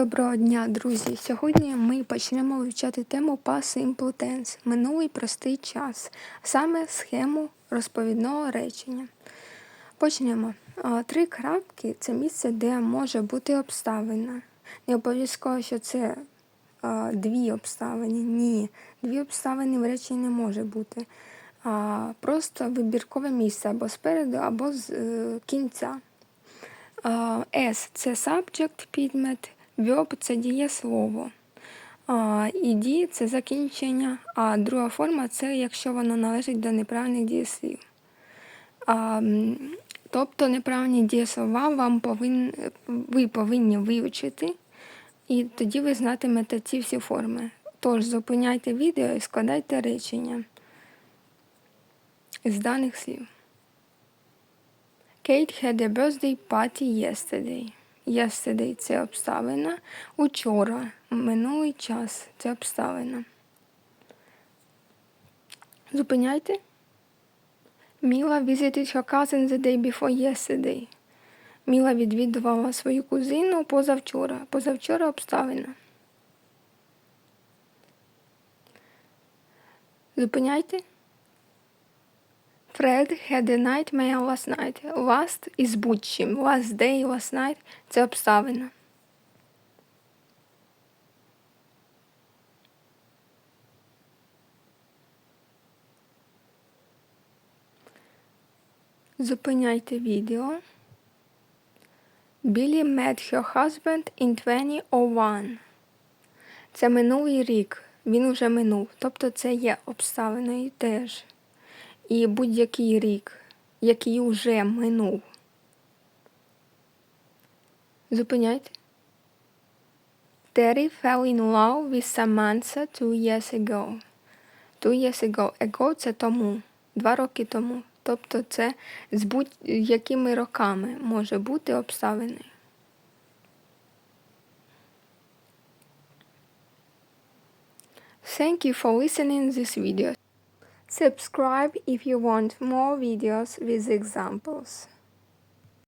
Доброго дня, друзі! Сьогодні ми почнемо вивчати тему Simple Tense – минулий простий час, саме схему розповідного речення. Почнемо. Три крапки це місце, де може бути обставина. Не обов'язково, що це дві обставини. Ні, дві обставини в реченні не може бути. Просто вибіркове місце або спереду, або з е, кінця. S це subject, підмет, verb це дієслово. І D це закінчення, а друга форма це якщо воно належить до неправильних дієслів. А, тобто неправильні дієслова вам повин, ви повинні вивчити, і тоді ви знатимете ці всі форми. Тож зупиняйте відео і складайте речення з даних слів. Kate had a birthday party yesterday. Yesterday – це обставина. Учора. Минулий час. Це обставина. Зупиняйте. Міла visited her the day before yesterday. Міла відвідувала свою кузину позавчора. Позавчора обставина. Зупиняйте. Fred had a nightmare last night. Last із будь-чим. Last day, last night – це обставина. Зупиняйте відео. Billy met her husband in 2001. Це минулий рік. Він вже минув. Тобто це є обставиною теж і будь-який рік, який уже минув. Зупиняйте. Terry fell in love with Samantha two years ago. Two years ago. Ago – це тому. Два роки тому. Тобто це з будь-якими роками може бути обставини. Thank you for listening this video. Subscribe if you want more videos with examples.